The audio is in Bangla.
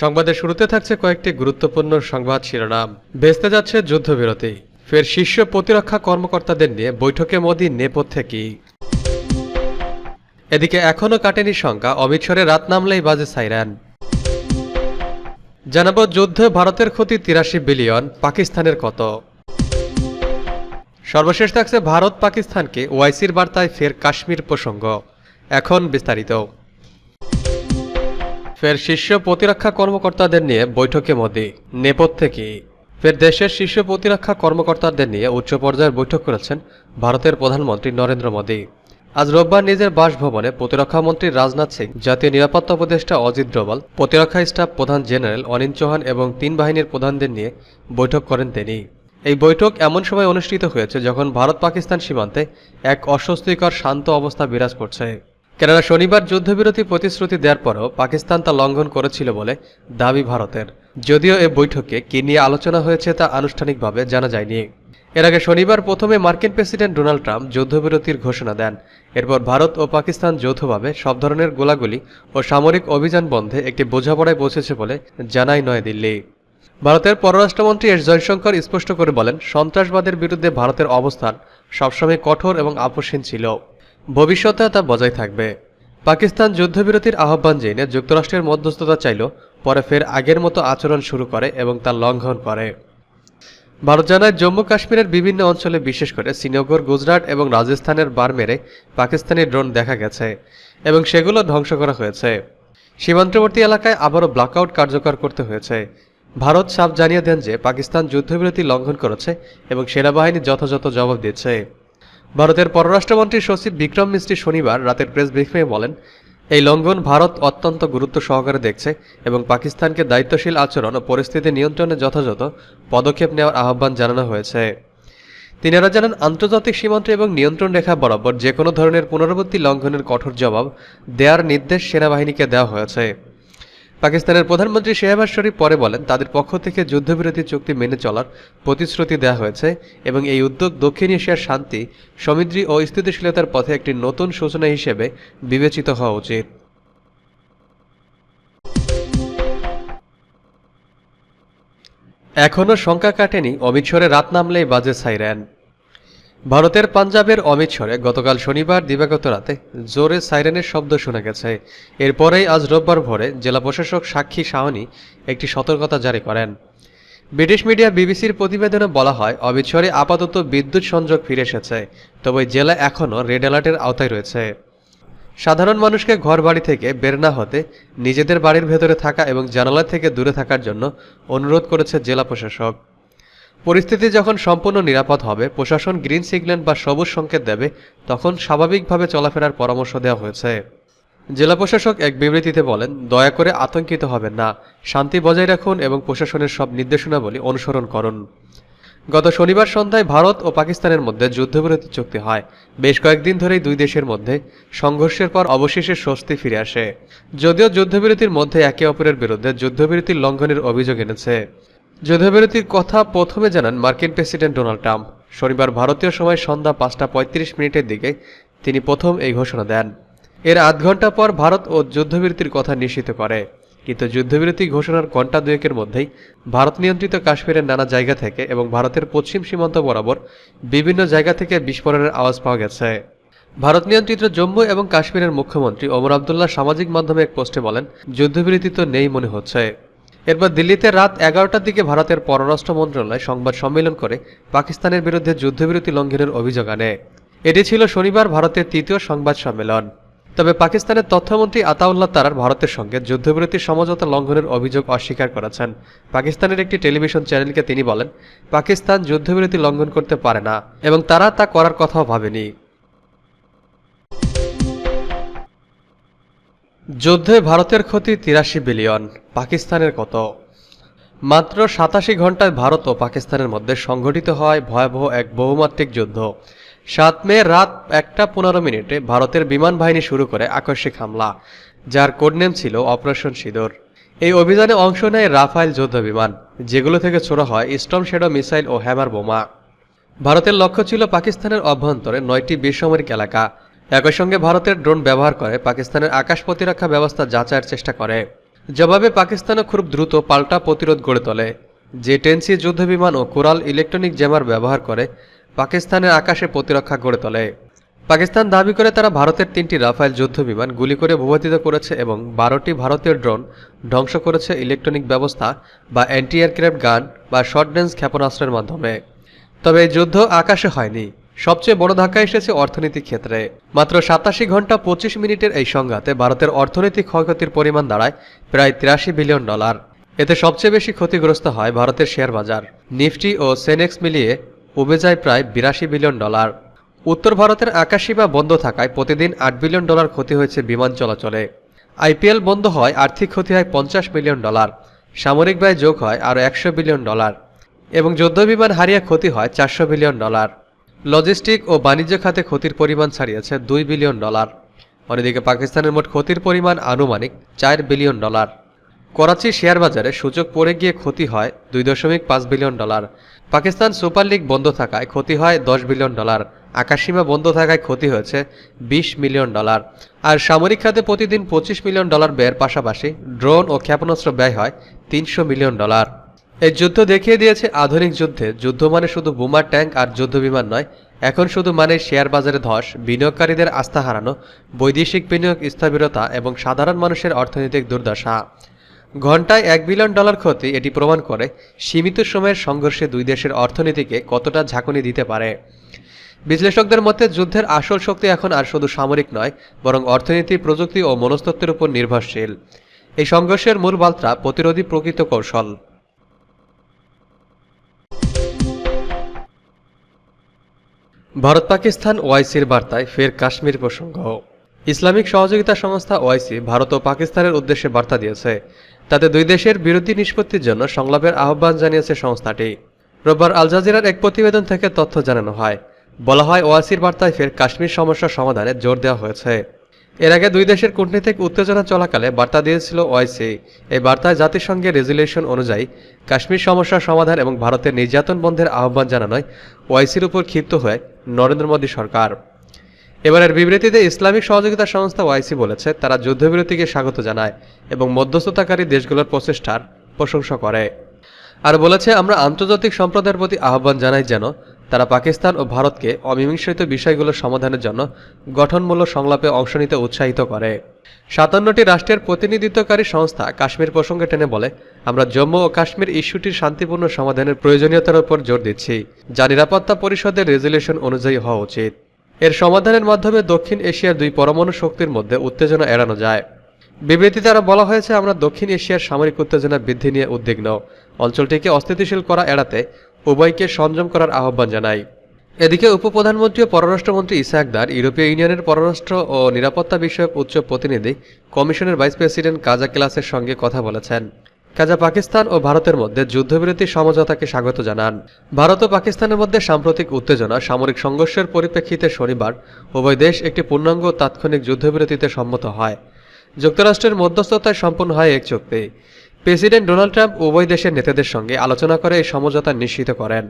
সংবাদের শুরুতে থাকছে কয়েকটি গুরুত্বপূর্ণ সংবাদ শিরোনাম। ভেস্তে যাচ্ছে যুদ্ধবিরতি। ফের শীর্ষ প্রতিরক্ষা কর্মকর্তাদের নিয়ে বৈঠকে মোদী নেপথ্যে কি? এদিকে এখনও কাটেনি শঙ্কা অমিতসরে রাত নামলেই বাজে সাইরান। জানাব যুদ্ধে ভারতের ক্ষতি তিরাশি বিলিয়ন, পাকিস্তানের কত? সর্বশেষ থাকছে ভারত পাকিস্তানকে ওয়াইসির বার্তায় ফের কাশ্মীর প্রসঙ্গ। এখন বিস্তারিত। ফের শীর্ষ প্রতিরক্ষা কর্মকর্তাদের নিয়ে বৈঠকে মোদি। নেপথ্যে কি ফের দেশের শীর্ষ প্রতিরক্ষা কর্মকর্তাদের নিয়ে উচ্চ পর্যায়ের বৈঠক করেছেন ভারতের প্রধানমন্ত্রী নরেন্দ্র মোদী। আজ রোববার নিজের বাসভবনে প্রতিরক্ষা মন্ত্রী রাজনাথ সিং, জাতীয় নিরাপত্তা উপদেষ্টা অজিত ডোভাল, প্রতিরক্ষা স্টাফ প্রধান জেনারেল অনিল চৌহান এবং তিন বাহিনীর প্রধানদের নিয়ে বৈঠক করেন তিনি। এই বৈঠক এমন সময় অনুষ্ঠিত হয়েছে যখন ভারত পাকিস্তান সীমান্তে এক অস্বস্তিকর শান্ত অবস্থা বিরাজ করছে। কেননা শনিবার যুদ্ধবিরতি প্রতিশ্রুতি দেওয়ার পরও পাকিস্তান তা লঙ্ঘন করেছিল বলে দাবি ভারতের। যদিও এ বৈঠকে কী নিয়ে আলোচনা হয়েছে তা আনুষ্ঠানিকভাবে জানা যায়নি। এর আগে শনিবার প্রথমে মার্কিন প্রেসিডেন্ট ডোনাল্ড ট্রাম্প যুদ্ধবিরতির ঘোষণা দেন। এরপর ভারত ও পাকিস্তান যৌথভাবে সব ধরনের গোলাগুলি ও সামরিক অভিযান বন্ধে একটি বোঝাপড়ায় পৌঁছেছে বলে জানায় নয়াদিল্লি। ভারতের পররাষ্ট্রমন্ত্রী এস জয়শঙ্কর স্পষ্ট করে বলেন, সন্ত্রাসবাদের বিরুদ্ধে ভারতের অবস্থান সবসময় কঠোর এবং আপোষহীন ছিল। ভবিষ্যতে তা বজায় থাকবে। পাকিস্তান যুদ্ধবিরতির আহ্বান জেনে যুক্তরাষ্ট্রের মধ্যস্থতা চাইল, পরে ফের আগের মতো আচরণ শুরু করে এবং তা লঙ্ঘন করে। ভারত জানায়, জম্মু কাশ্মীরের বিভিন্ন অঞ্চলে, বিশেষ করে শ্রীনগর, গুজরাট এবং রাজস্থানের বারমেরে পাকিস্তানি ড্রোন দেখা গেছে এবং সেগুলো ধ্বংস করা হয়েছে। সীমান্তবর্তী এলাকায় আবারও ব্ল্যাকআউট কার্যকর করতে হয়েছে। ভারত সাফ জানিয়ে দেন যে পাকিস্তান যুদ্ধবিরতি লঙ্ঘন করেছে এবং সেনাবাহিনী যথাযথ জবাব দিচ্ছে ভারতের পররাষ্ট্রমন্ত্রী সচিব বিক্রম মিস্ত্রি শনিবার রাতের প্রেস ব্রিফিংয়ে বলেন, এই লঙ্ঘন ভারত অত্যন্ত গুরুত্ব সহকারে দেখছে এবং পাকিস্তানকে দায়িত্বশীল আচরণ ও পরিস্থিতি নিয়ন্ত্রণে যথাযথ পদক্ষেপ নেওয়ার আহ্বান জানানো হয়েছে। তিনি আরও জানান, আন্তর্জাতিক সীমান্ত এবং নিয়ন্ত্রণ রেখা বরাবর যে কোনো ধরনের পুনরাবৃত্তি লঙ্ঘনের কঠোর জবাব দেওয়ার নির্দেশ সেনাবাহিনীকে দেওয়া হয়েছে। পাকিস্তানের প্রধানমন্ত্রী শেহবাজ শরীফ পরে বলেন, তাদের পক্ষ থেকে যুদ্ধবিরতি চুক্তি মেনে চলার প্রতিশ্রুতি দেওয়া হয়েছে এবং এই উদ্যোগ দক্ষিণ এশিয়ার শান্তি, সমৃদ্ধি ও স্থিতিশীলতার পথে একটি নতুন সূচনা হিসেবে বিবেচিত হওয়া উচিত। এখনও শঙ্কা কাটেনি অমিতসরে রাত নামলেই বাজে সাইরেন। ভারতের পাঞ্জাবের অমৃতসরে গতকাল শনিবার দিবাগত রাতে জোরে সাইরেনের শব্দ শোনা গেছে। এরপরেই আজ রোববার ভোরে জেলা প্রশাসক সাক্ষী সাহনি একটি সতর্কতা জারি করেন। ব্রিটিশ মিডিয়া বিবিসির প্রতিবেদনে বলা হয় অমৃতসরে আপাতত বিদ্যুৎ সংযোগ ফিরে এসেছে, তবে জেলা এখনও রেড অ্যালার্টের আওতায় রয়েছে। সাধারণ মানুষকে ঘর বাড়ি থেকে বের না হতে নিজেদের বাড়ির ভেতরে থাকা এবং জানালা থেকে দূরে থাকার জন্য অনুরোধ করেছে জেলা প্রশাসক। পরিস্থিতি যখন সম্পূর্ণ নিরাপদ হবে, প্রশাসন গ্রিন সিগন্যাল বা সবুজ সংকেত দেবে, তখন স্বাভাবিকভাবে চলাফেরার পরামর্শ দেওয়া হয়েছে। জেলা প্রশাসক এক বিবৃতিতে বলেন, দয়া করে আতঙ্কিত হবেন না। শান্তি বজায় রাখুন এবং প্রশাসনের সব নির্দেশনাবলী অনুসরণ করুন। গত শনিবার সন্ধ্যায় ভারত ও পাকিস্তানের মধ্যে যুদ্ধবিরতি চুক্তি হয়। বেশ কয়েকদিন ধরেই দুই দেশের মধ্যে সংঘর্ষের পর অবশেষে স্বস্তি ফিরে আসে। যদিও যুদ্ধবিরতির মধ্যে একে অপরের বিরুদ্ধে যুদ্ধবিরতির লঙ্ঘনের অভিযোগ এনেছে। যুদ্ধবিরতির কথা প্রথমে জানান মার্কিন প্রেসিডেন্ট ডোনাল্ড ট্রাম্প। শনিবার ভারতীয় সময় সন্ধ্যা পাঁচটা পঁয়ত্রিশ মিনিটের দিকে তিনি প্রথম এই ঘোষণা দেন। এর আধ ঘণ্টা পর ভারত ও যুদ্ধবিরতির কথা নিশ্চিত করে। কিন্তু যুদ্ধবিরতি ঘোষণার ঘণ্টা দুয়েকের মধ্যেই ভারত নিয়ন্ত্রিত কাশ্মীরের নানা জায়গা থেকে এবং ভারতের পশ্চিম সীমান্ত বরাবর বিভিন্ন জায়গা থেকে বিস্ফোরণের আওয়াজ পাওয়া গেছে। ভারত নিয়ন্ত্রিত জম্মু এবং কাশ্মীরের মুখ্যমন্ত্রী ওমর আবদুল্লাহ সামাজিক মাধ্যমে এক পোস্টে বলেন, যুদ্ধবিরতি তো নেই মনে হচ্ছে। এরপর দিল্লিতে রাত এগারোটার দিকে ভারতের পররাষ্ট্র মন্ত্রণালয় সংবাদ সম্মেলন করে পাকিস্তানের বিরুদ্ধে যুদ্ধবিরতি লঙ্ঘনের অভিযোগ আনে। এটি ছিল শনিবার ভারতের তৃতীয় সংবাদ সম্মেলন। তবে পাকিস্তানের তথ্যমন্ত্রী আতাউল্লাহ তারার ভারতের সঙ্গে যুদ্ধবিরতির সমঝোতা লঙ্ঘনের অভিযোগ অস্বীকার করেছেন। পাকিস্তানের একটি টেলিভিশন চ্যানেলকে তিনি বলেন, পাকিস্তান যুদ্ধবিরতি লঙ্ঘন করতে পারে না এবং তারা তা করার কথাও ভাবেনি। যুদ্ধে ভারতের ক্ষতি তিরাশি বিলিয়ন, পাকিস্তানের কত? মাত্র সাতাশি ঘন্টায় ভারত ও পাকিস্তানের মধ্যে সংঘটিত হয় ভয়াবহ এক বহুমাত্রিক যুদ্ধ। সাত মে রাত একটা পনেরো মিনিটে ভারতের বিমান বাহিনী শুরু করে আকস্মিক হামলা, যার কোডনেম ছিল অপারেশন সিঁদুর। এই অভিযানে অংশ নেয় রাফাইল যুদ্ধ বিমান, যেগুলো থেকে ছোড়া হয় স্টম শ্যাডো মিসাইল ও হ্যামার বোমা। ভারতের লক্ষ্য ছিল পাকিস্তানের অভ্যন্তরে নয়টি বেসামরিক এলাকা একই সঙ্গে ভারতের ড্রোন ব্যবহার করে পাকিস্তানের আকাশ প্রতিরক্ষা ব্যবস্থা যাচাইয়ের চেষ্টা করে। জবাবে পাকিস্তানও খুব দ্রুত পাল্টা প্রতিরোধ গড়ে তোলে। যে টেনসি যুদ্ধবিমান ও কোরাল ইলেকট্রনিক জ্যামার ব্যবহার করে পাকিস্তানের আকাশে প্রতিরক্ষা গড়ে তোলে। পাকিস্তান দাবি করে তারা ভারতের তিনটি রাফাইল যুদ্ধবিমান গুলি করে ভূপাতিত করেছে এবং বারোটি ভারতীয় ড্রোন ধ্বংস করেছে ইলেকট্রনিক ব্যবস্থা বা অ্যান্টি এয়ারক্রাফট গান বা শর্ট ডেন্স ক্ষেপণাস্ত্রের মাধ্যমে। তবে এই যুদ্ধ আকাশে হয়নি। সবচেয়ে বড় ধাক্কা এসেছে অর্থনীতির ক্ষেত্রে। মাত্র সাতাশি ঘণ্টা পঁচিশ মিনিটের এই সংঘাতে ভারতের অর্থনৈতিক ক্ষয়ক্ষতির পরিমাণ দাঁড়ায় প্রায় তিরাশি বিলিয়ন ডলার। এতে সবচেয়ে বেশি ক্ষতিগ্রস্ত হয় ভারতের শেয়ার বাজার। নিফটি ও সেনেক্স মিলিয়ে উবে যায় প্রায় বিরাশি বিলিয়ন ডলার। উত্তর ভারতের আকাশসীমা বন্ধ থাকায় প্রতিদিন আট বিলিয়ন ডলার ক্ষতি হয়েছে বিমান চলাচলে। আইপিএল বন্ধ হয়, আর্থিক ক্ষতি হয় পঞ্চাশ মিলিয়ন ডলার। সামরিক ব্যয় যোগ হয় আরও একশো বিলিয়ন ডলার। এবং যুদ্ধবিমান হারিয়ে ক্ষতি হয় চারশো বিলিয়ন ডলার। লজিস্টিক ও বাণিজ্য খাতে ক্ষতির পরিমাণ ছাড়িয়েছে দুই বিলিয়ন ডলার। অন্যদিকে পাকিস্তানের মোট ক্ষতির পরিমাণ আনুমানিক চার বিলিয়ন ডলার। করাচি শেয়ার বাজারে সূচক পড়ে গিয়ে ক্ষতি হয় দুই দশমিক পাঁচ billion dollar. Pakistan super league বন্ধ থাকায় ক্ষতি হয় দশ বিলিয়ন ডলার। আকাশসীমা বন্ধ থাকায় ক্ষতি হয়েছে বিশ মিলিয়ন ডলার। আর সামরিক খাতে প্রতিদিন পঁচিশ মিলিয়ন ডলার ব্যয়ের পাশাপাশি ড্রোন ও ক্ষেপণাস্ত্র ব্যয় হয় তিনশো মিলিয়ন ডলার। এই যুদ্ধ দেখিয়ে দিয়েছে আধুনিক যুদ্ধে। যুদ্ধ মানে শুধু বোমার ট্যাঙ্ক আর যুদ্ধ বিমান নয়, এখন শুধু মানে শেয়ার বাজারে ধস, বিনিয়োগকারীদের আস্থা হারানো, বৈদেশিক বিনিয়োগ স্থবিরতা এবং সাধারণ মানুষের অর্থনৈতিক দুর্দশা। ঘন্টায় এক বিলিয়ন ডলার ক্ষতি, এটি প্রমাণ করে সীমিত সময়ের সংঘর্ষে দুই দেশের অর্থনীতিকে কতটা ঝাঁকুনি দিতে পারে। বিশ্লেষকদের মতে, যুদ্ধের আসল শক্তি এখন আর শুধু সামরিক নয়, বরং অর্থনীতি, প্রযুক্তি ও মনস্তত্ত্বের উপর নির্ভরশীল। এই সংঘর্ষের মূল বার্তা প্রতিরোধী প্রকৃত কৌশল। ভারত পাকিস্তান ওয়াইসির বার্তায় ফের কাশ্মীর প্রসঙ্গ। ইসলামিক সহযোগিতা সংস্থা ওয়াইসি ভারত ও পাকিস্তানের উদ্দেশ্যে বার্তা দিয়েছে। তাতে দুই দেশের বিরোধী নিষ্পত্তির জন্য সংলাপের আহ্বান জানিয়েছে সংস্থাটি। রোববার আল জাজিরার এক প্রতিবেদন থেকে তথ্য জানানো হয়। বলা হয়, ওয়াইসির বার্তায় ফের কাশ্মীর সমস্যা সমাধানে জোর দেওয়া হয়েছে। এর আগে দুই দেশের কূটনীতিক উত্তেজনা চলাকালে বার্তা দিয়েছিল ওআইসি। এই বার্তায় জাতিসংঘের রেজুলেশন অনুযায়ী কাশ্মীর সমস্যা সমাধান এবং ভারতের নির্যাতন বন্ধের আহ্বান জানানোয় ওআইসির উপর ক্ষিপ্ত হয়ে নরেন্দ্র মোদী সরকার। এবারের বিবৃতিতে ইসলামিক সহযোগিতা সংস্থা ওআইসি বলেছে, তারা যুদ্ধবিরতিকে স্বাগত জানায় এবং মধ্যস্থতাকারী দেশগুলোর প্রচেষ্টার প্রশংসা করে। আর বলেছে, আমরা আন্তর্জাতিক সম্প্রদায়ের প্রতি আহ্বান জানাই যেন তারা পাকিস্তান ও ভারতকে অমীমাংসিত বিষয়গুলো সমাধানের জন্য গঠনমূলক সংলাপে অংশ নিতে উৎসাহিত করে। সাতান্নটি রাষ্ট্রের প্রতিনিধিত্বকারী সংস্থা কাশ্মীর প্রসঙ্গে টেনে বলে, আমরা জম্মু ও কাশ্মীর ইস্যুটির শান্তিপূর্ণ সমাধানের প্রয়োজনীয়তার উপর জোর দিচ্ছি, যা নিরাপত্তা পরিষদের রেজুলেশন অনুযায়ী হওয়া উচিত। এর সমাধানের মাধ্যমে দক্ষিণ এশিয়ার দুই পরমাণু শক্তির মধ্যে উত্তেজনা এড়ানো যায়। বিবৃতিতে আরও বলা হয়েছে, আমরা দক্ষিণ এশিয়ার সামরিক উত্তেজনা বৃদ্ধি নিয়ে উদ্বিগ্ন। অঞ্চলটিকে অস্থিতিশীল করা এড়াতে উভয়কে সংযম করার আহ্বান জানাই এদিকে উপপ্রধানমন্ত্রী ও পররাষ্ট্রমন্ত্রী ইসাকদার ইউরোপীয় ইউনিয়নের পররাষ্ট্র ও নিরাপত্তা বিষয়ক উচ্চ প্রতিনিধি, কমিশনের ভাইস প্রেসিডেন্ট কাজা ক্লাসের সঙ্গে কথা বলেছেন। কাজা পাকিস্তান ও ভারতের মধ্যে যুদ্ধবিরতি সমঝোতাকে স্বাগত জানান। ভারত ও পাকিস্তানের মধ্যে সাম্প্রতিক উত্তেজনা, সামরিক সংঘর্ষের পরিপ্রেক্ষিতে শনিবার উভয় দেশ একটি পূর্ণাঙ্গ তাৎক্ষণিক যুদ্ধবিরতিতে সম্মত হয়। যুক্তরাষ্ট্রের মধ্যস্থতায় সম্পন্ন হয় এক চুক্তি। প্রেসিডেন্ট ডোনাল্ড ট্রাম্প উভয় দেশের নেতাদের সঙ্গে আলোচনা করে এই সমঝোতা নিশ্চিত করেন।